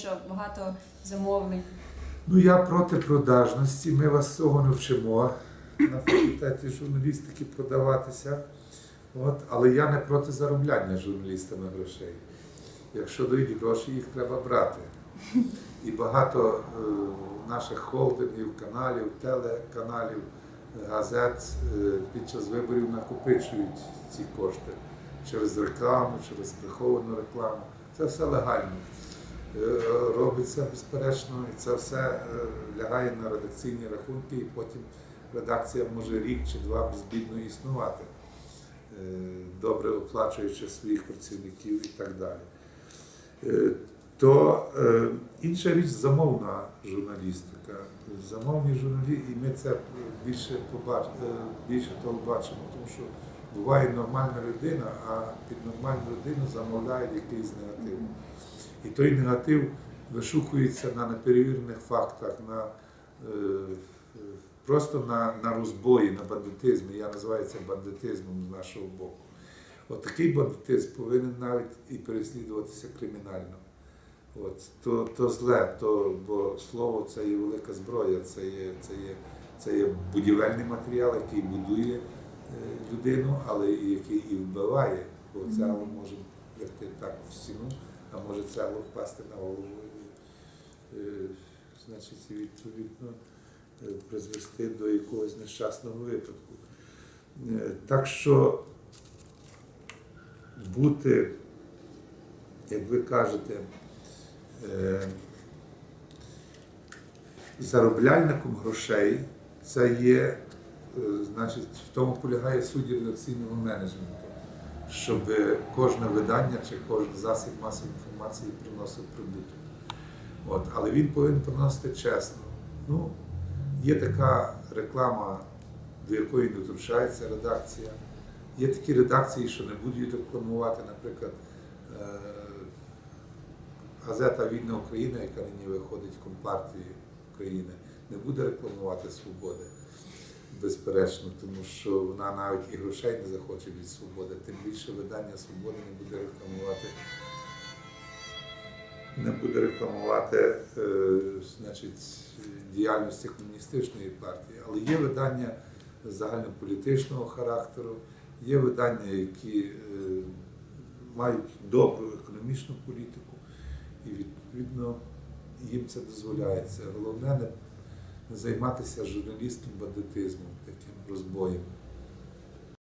що багато замовлень. Ну, я проти продажності. Ми вас цього не вчимо на факультеті журналістики продаватися. От, але я не проти заробляння журналістами грошей. Якщо дають гроші, їх треба брати. І багато е, наших холдингів, каналів, телеканалів, газет е, під час виборів накопичують ці кошти через рекламу, через приховану рекламу. Це все легально. Е, робиться безперечно, і це все е, лягає на редакційні рахунки, і потім редакція може рік чи два безбідно існувати, е, добре оплачуючи своїх працівників і так далі. То інша річ замовна журналістика. Замовні журналісти, і ми це більше побач, більше того бачимо, тому що буває нормальна людина, а під нормальну людину замовляють якийсь негатив. І той негатив вишукується на неперевірених фактах, на, е, просто на, на розбої, на бандитизмі. Я називаю це бандитизмом з нашого боку. От такий бандитизм повинен навіть і переслідуватися кримінально. От, то, то зле, то, бо слово це є велика зброя, це є, це є, це є будівельний матеріал, який будує е, людину, але і який і вбиває, бо це може лягти так в стіну, а може цегло впасти на голову, і, е, значить, відповідно е, призвести до якогось нещасного випадку. Е, Так що бути, як ви кажете, заробляльником грошей, це є, значить, в тому полягає суть редакційного менеджменту, щоб кожне видання чи кожен засіб масової інформації приносив прибуток. От, але він повинен приносити чесно. Ну, є така реклама, до якої не втручається редакція. Є такі редакції, що не будуть рекламувати, наприклад, е, газета Вільна Україна, яка нині виходить Компартії України, не буде рекламувати свободи, безперечно, тому що вона навіть і грошей не захоче від свободи, тим більше видання свободи не буде рекламувати. Не буде рекламувати е, значить, діяльності комуністичної партії, але є видання загальнополітичного характеру, є видання, які е, мають добру економічну політику, і відповідно їм це дозволяється. Головне не, займатися журналістським бандитизмом, таким розбоєм.